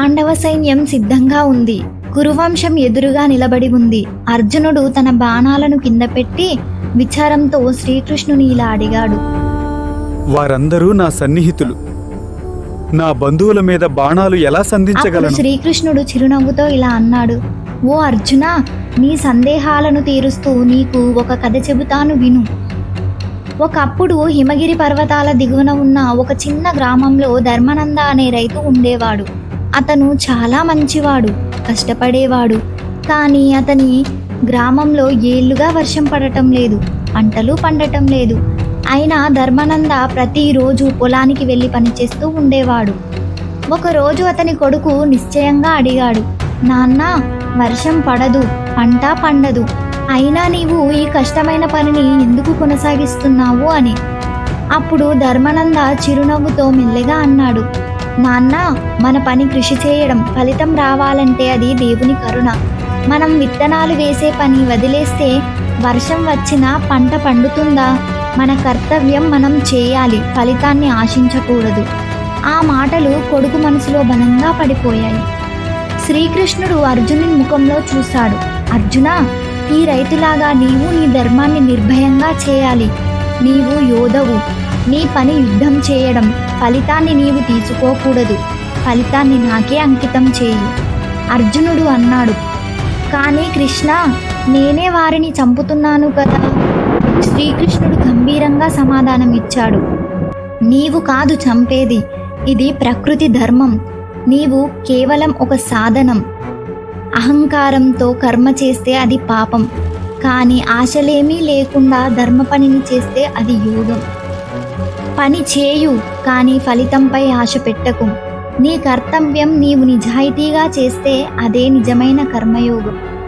పాండవ సైన్యం సిద్ధంగా ఉంది. కురువంశం ఎదురుగా నిలబడి ఉంది. అర్జునుడు తన బాణాలను కింద పెట్టి విచారంతో శ్రీకృష్ణుని ఇలా అడిగాడు. వారందరూ నా సన్నిహితులు. నా బంధువుల మీద బాణాలు ఎలా సంధించగలను? శ్రీకృష్ణుడు చిరునవ్వుతో ఇలా అన్నాడు. ఓ అర్జున నీ సందేహాలను తీరుస్తూ నీకు ఒక కథ చెబుతాను విను. ఒకప్పుడు హిమగిరి పర్వతాల దిగువన ఉన్న ఒక చిన్న గ్రామంలో ధర్మనంద అనే రైతు ఉండేవాడు. అతను చాలా మంచివాడు కష్టపడేవాడు. కానీ అతని గ్రామంలో ఏళ్ళుగా వర్షం పడటం లేదు పంటలు పండటం లేదు. అయినా ధర్మానంద ప్రతిరోజు పొలానికి వెళ్ళి పనిచేస్తూ ఉండేవాడు. ఒకరోజు అతని కొడుకు నిశ్చయంగా అడిగాడు నాన్న వర్షం పడదు పంట పండదు. అయినా నీవు ఈ కష్టమైన పనిని ఎందుకు కొనసాగిస్తున్నావు? అని. అప్పుడు ధర్మానంద చిరునవ్వుతో మెల్లగా అన్నాడు నాన్న మన పని కృషి చేయడం ఫలితం రావాలంటే అది దేవుని కరుణ. మనం విత్తనాలు వేసే పని వదిలేస్తే వర్షం వచ్చినా పంట పండుతుందా? మన కర్తవ్యం మనం చేయాలి ఫలితాన్ని ఆశించకూడదు. ఆ మాటలు కొడుకు మనసులో బలంగా పడిపోయాయి. శ్రీకృష్ణుడు అర్జునుని ముఖంలో చూశాడు. అర్జున ఈ రైతులాగా నీవు నీ ధర్మాన్ని నిర్భయంగా చేయాలి. నీవు యోధవు. నీ పని యుద్ధం చేయడం. ఫలితాన్ని నీవు తీసుకోకూడదు. ఫలితాన్ని నాకే అంకితం చేయి. అర్జునుడు అన్నాడు. కానీ కృష్ణ నేనే వారిని చంపుతున్నాను కదా? శ్రీకృష్ణుడు గంభీరంగా సమాధానం ఇచ్చాడు నీవు కాదు చంపేది. ఇది ప్రకృతి ధర్మం. నీవు కేవలం ఒక సాధనం. అహంకారంతో కర్మ చేస్తే అది పాపం. కానీ ఆశలేమీ లేకుండా ధర్మ పనిని చేస్తే అది యోగం. పని చేయు కానీ ఫలితంపై ఆశ పెట్టకు. నీ కర్తవ్యం నీవు నిజాయితీగా చేస్తే అదే నిజమైన కర్మయోగం.